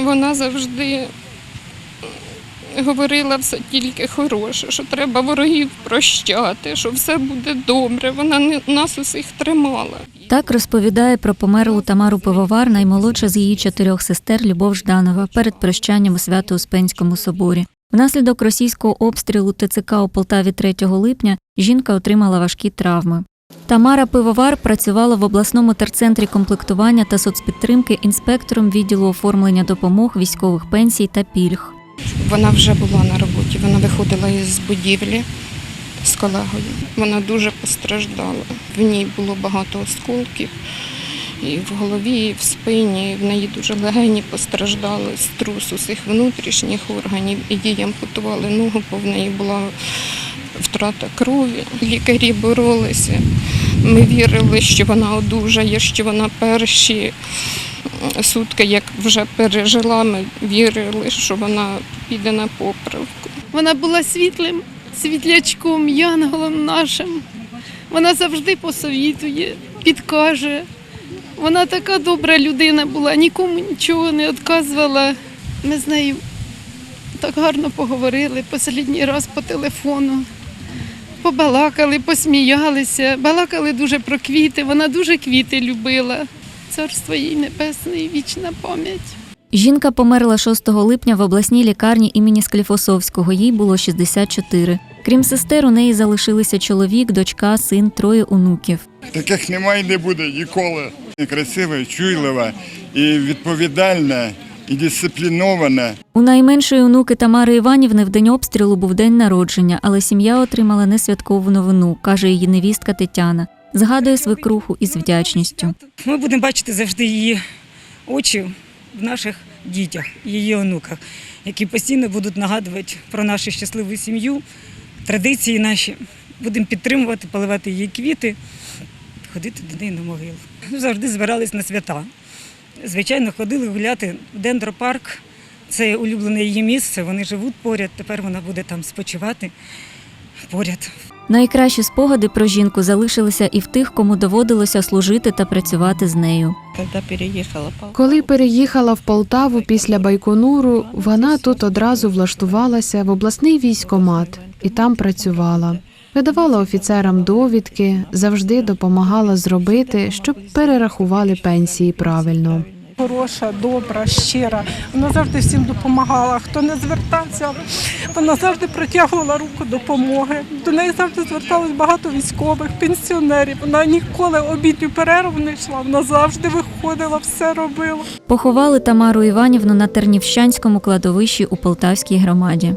Вона завжди говорила все тільки хороше, що треба ворогів прощати, що все буде добре. Вона не- нас усіх тримала. Так розповідає про померлу Тамару Пивовар, наймолодша з її чотирьох сестер Любов Жданова перед прощанням у Свято-Успенському соборі. Внаслідок російського обстрілу ТЦК у Полтаві 3 липня жінка отримала важкі травми. Тамара Пивовар працювала в обласному терцентрі комплектування та соцпідтримки інспектором відділу оформлення допомог, військових пенсій та пільг. Вона вже була на роботі, вона виходила із будівлі з колегою. Вона дуже постраждала. В ній було багато осколків. І в голові, і в спині. В неї дуже легені постраждали, струс усіх внутрішніх органів. І їй ампутували ногу, бо в неї була втрата крові. Лікарі боролися. Ми вірили, що вона одужає, що вона перші сутки, як вже пережила, ми вірили, що вона піде на поправку. Вона була світлим світлячком, янголом нашим. Вона завжди посовітує, підкаже. Вона така добра людина була, нікому нічого не відказувала. Ми з нею так гарно поговорили останній раз по телефону. Побалакали, посміялися, балакали дуже про квіти. Вона дуже квіти любила. Царство їй небесне і вічна пам'ять. Жінка померла 6 липня в обласній лікарні імені Скліфосовського. Їй було 64. Крім сестер, у неї залишилися чоловік, дочка, син, троє онуків. Таких немає і не буде ніколи. Красива, чуйлива і відповідальна, і дисциплінована. У найменшої онуки Тамари Іванівни в день обстрілу був день народження, але сім'я отримала несвяткову новину, каже її невістка Тетяна. Згадує свекруху із вдячністю. Ми будемо бачити завжди її очі в наших дітях, її онуках, які постійно будуть нагадувати про нашу щасливу сім'ю, традиції наші. Будемо підтримувати, поливати її квіти, ходити до неї на могилу. Завжди збирались на свята. Звичайно, ходили гуляти в дендропарк. Це улюблене її місце. Вони живуть поряд. Тепер вона буде там спочивати поряд. Найкращі спогади про жінку залишилися і в тих, кому доводилося служити та працювати з нею. Когда переехала по Коли переїхала в Полтаву після Байконуру, вона тут одразу влаштувалася в обласний військомат і там працювала. Видавала офіцерам довідки, завжди допомагала зробити, щоб перерахували пенсії правильно. хороша, добра, щира. Вона завжди всім допомагала. Хто не звертався, вона завжди протягувала руку допомоги. До неї завжди зверталось багато військових, пенсіонерів. Вона ніколи обідню перерву не йшла. Вона завжди виходила, все робила. Поховали Тамару Іванівну на Тернівщанському кладовищі у Полтавській громаді.